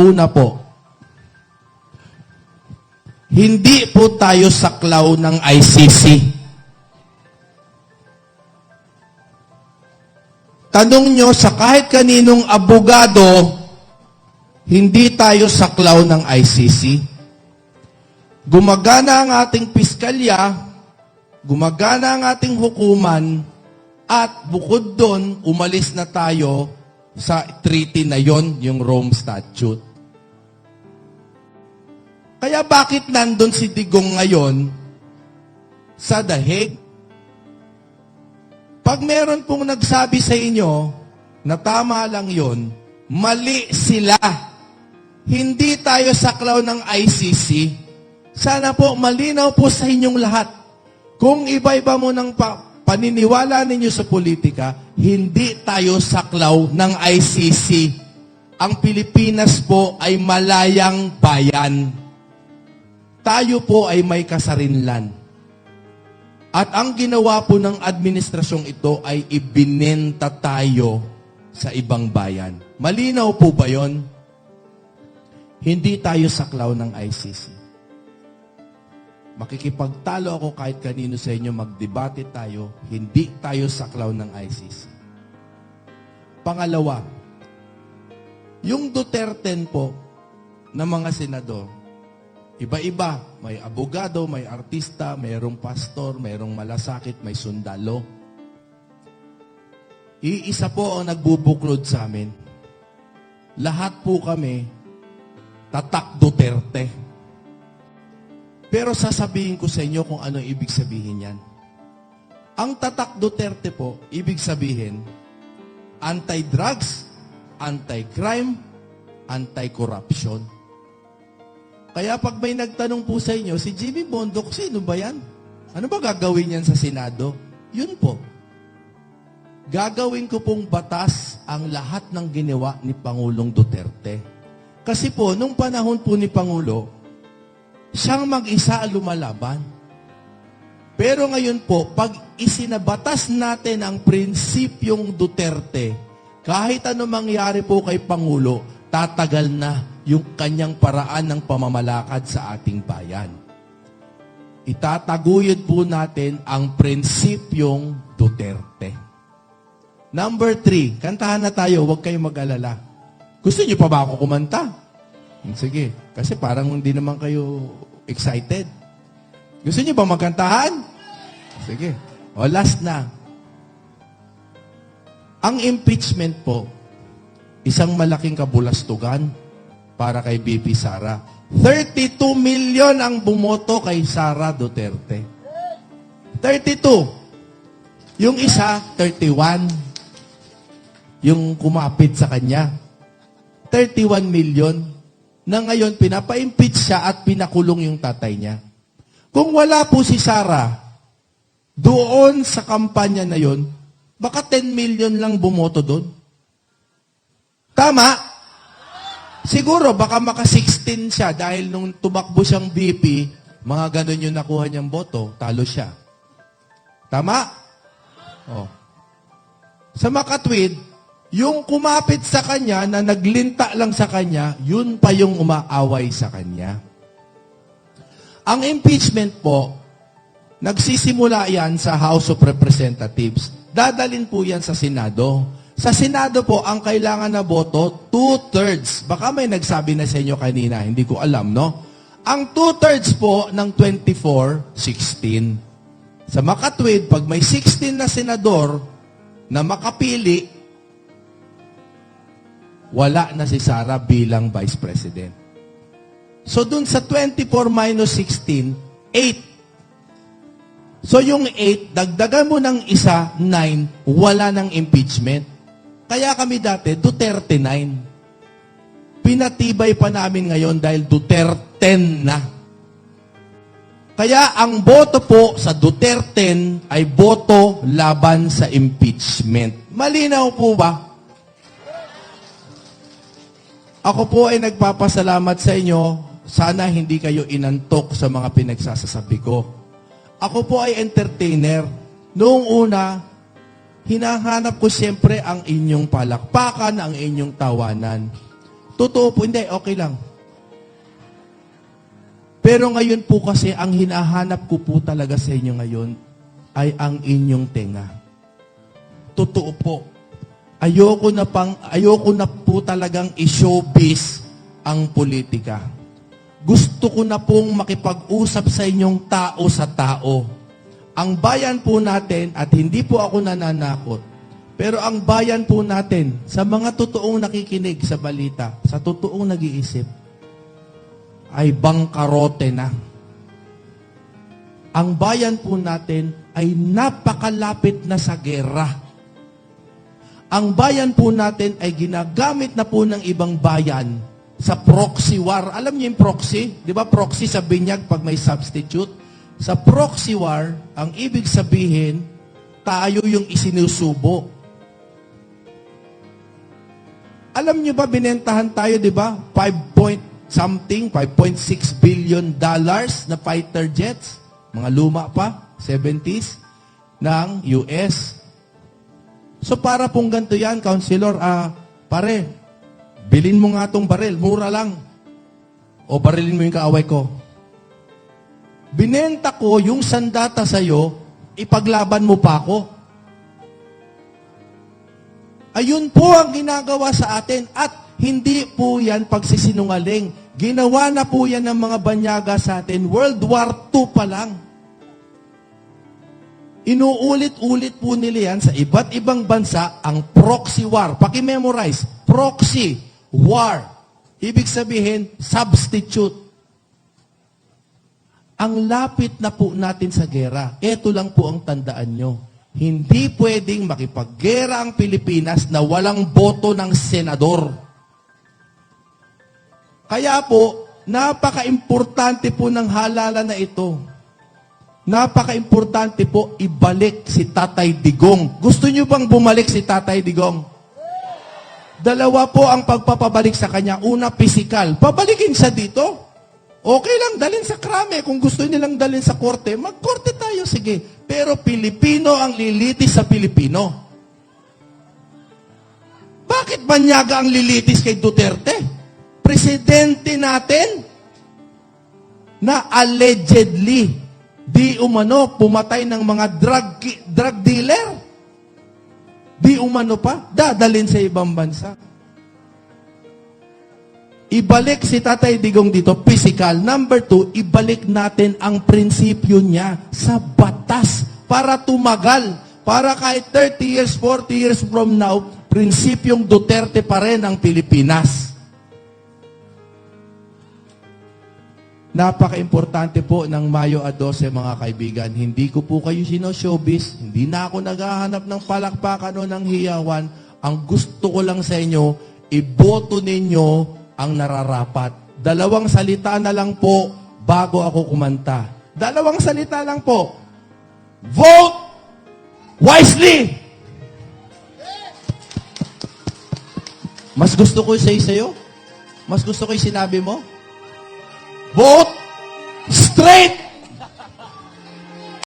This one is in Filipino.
Una po, hindi po tayo saklaw ng ICC. Tanong nyo sa kahit kaninong abogado, hindi tayo saklaw ng ICC. Gumagana ang ating piskalya, gumagana ang ating hukuman, at bukod doon, umalis na tayo sa treaty na yon, yung Rome Statute. Kaya bakit nandun si Digong ngayon sa Hague? Pag meron pong nagsabi sa inyo na tama lang yon, mali sila. Hindi tayo saklaw ng ICC. Sana po malinaw po sa inyong lahat. Kung iba-iba mo ng pa- paniniwala ninyo sa politika, hindi tayo saklaw ng ICC. Ang Pilipinas po ay malayang bayan. Tayo po ay may kasarinlan. At ang ginawa po ng administrasyong ito ay ibinenta tayo sa ibang bayan. Malinaw po ba yon? Hindi tayo saklaw ng ICC. Makikipagtalo ako kahit kanino sa inyo, magdebate tayo, hindi tayo saklaw ng ICC. Pangalawa, yung Duterte po na mga senador, iba-iba, may abogado, may artista, mayroong pastor, mayroong malasakit, may sundalo. Iisa po ang nagbubuklod sa amin. Lahat po kami, tatak Duterte. Pero sasabihin ko sa inyo kung ano ibig sabihin yan. Ang tatak Duterte po, ibig sabihin, anti-drugs, anti-crime, anti-corruption. Kaya pag may nagtanong po sa inyo, si Jimmy Bondoc, sino ba yan? Ano ba gagawin yan sa Senado? Yun po. Gagawin ko pong batas ang lahat ng ginawa ni Pangulong Duterte. Kasi po, nung panahon po ni Pangulo, siyang mag-isa lumalaban. Pero ngayon po, pag isinabatas natin ang prinsipyong Duterte, kahit ano mangyari po kay Pangulo, tatagal na yung kanyang paraan ng pamamalakad sa ating bayan. Itataguyod po natin ang prinsipyong Duterte. Number three, kantahan na tayo, huwag kayong mag-alala. Gusto niyo pa ba ako kumanta? Sige, kasi parang hindi naman kayo excited. Gusto niyo ba magkantahan? Sige. O last na. Ang impeachment po, isang malaking kabulastugan para kay BP Sara. 32 million ang bumoto kay Sara Duterte. 32. Yung isa, 31. Yung kumapit sa kanya. 31 million na ngayon pinapa-impeach siya at pinakulong yung tatay niya. Kung wala po si Sara, doon sa kampanya na yon, baka 10 million lang bumoto doon. Tama? Siguro, baka maka 16 siya dahil nung tumakbo siyang VP, mga ganun yung nakuha niyang boto, talo siya. Tama? Oh. Sa makatwid, yung kumapit sa kanya na naglinta lang sa kanya, yun pa yung umaaway sa kanya. Ang impeachment po, nagsisimula yan sa House of Representatives. Dadalin po yan sa Senado. Sa Senado po, ang kailangan na boto, two-thirds. Baka may nagsabi na sa inyo kanina, hindi ko alam, no? Ang two-thirds po ng 24, 16. Sa makatwid, pag may 16 na senador na makapili, wala na si Sara bilang Vice President. So dun sa 24 minus 16, 8. So yung 8, dagdagan mo ng isa, 9, wala ng impeachment. Kaya kami dati, Duterte 9. Pinatibay pa namin ngayon dahil Duterte na. Kaya ang boto po sa Duterte ay boto laban sa impeachment. Malinaw po ba? Ako po ay nagpapasalamat sa inyo. Sana hindi kayo inantok sa mga pinagsasasabi ko. Ako po ay entertainer. Noong una, hinahanap ko siyempre ang inyong palakpakan, ang inyong tawanan. Totoo po, hindi, okay lang. Pero ngayon po kasi, ang hinahanap ko po talaga sa inyo ngayon ay ang inyong tenga. Totoo po. Ayoko na pang, ayoko na po talagang i-showbiz ang politika. Gusto ko na pong makipag-usap sa inyong tao sa tao. Ang bayan po natin, at hindi po ako nananakot, pero ang bayan po natin, sa mga totoong nakikinig sa balita, sa totoong nag-iisip, ay bangkarote na. Ang bayan po natin ay napakalapit na sa gera. Ang bayan po natin ay ginagamit na po ng ibang bayan sa proxy war. Alam niyo yung proxy? Di ba proxy sa binyag pag may substitute? Sa proxy war, ang ibig sabihin, tayo yung isinusubo. Alam niyo ba, binentahan tayo, di ba? 5 point something, 5.6 billion dollars na fighter jets. Mga luma pa, 70s, ng US. So para pong ganito yan, Counselor, ah, pare, bilin mo nga tong baril, mura lang. O barilin mo yung kaaway ko. Binenta ko yung sandata sa'yo, ipaglaban mo pa ako. Ayun po ang ginagawa sa atin at hindi po yan pagsisinungaling. Ginawa na po yan ng mga banyaga sa atin. World War II pa lang. Inuulit-ulit po nila yan sa iba't ibang bansa ang proxy war. Paki-memorize. Proxy war. Ibig sabihin, substitute. Ang lapit na po natin sa gera. Ito lang po ang tandaan nyo. Hindi pwedeng makipaggera ang Pilipinas na walang boto ng senador. Kaya po, napaka-importante po ng halalan na ito. Napaka-importante po ibalik si Tatay Digong. Gusto niyo bang bumalik si Tatay Digong? Dalawa po ang pagpapabalik sa kanya. Una, pisikal. Pabalikin siya dito. Okay lang, dalhin sa krame. Kung gusto nilang dalhin sa korte, magkorte tayo, sige. Pero Pilipino ang lilitis sa Pilipino. Bakit banyaga ang lilitis kay Duterte? Presidente natin na allegedly di umano pumatay ng mga drug drug dealer. Di umano pa, dadalhin sa ibang bansa. Ibalik si Tatay Digong dito, physical. Number two, ibalik natin ang prinsipyo niya sa batas para tumagal. Para kahit 30 years, 40 years from now, prinsipyong Duterte pa rin ang Pilipinas. Napaka-importante po ng Mayo a 12, mga kaibigan. Hindi ko po kayo sino-showbiz. Hindi na ako naghahanap ng palakpakan o ng hiyawan. Ang gusto ko lang sa inyo, iboto ninyo ang nararapat. Dalawang salita na lang po bago ako kumanta. Dalawang salita lang po. Vote wisely! Mas gusto ko say sa'yo? Mas gusto ko yung sinabi mo? Vote straight!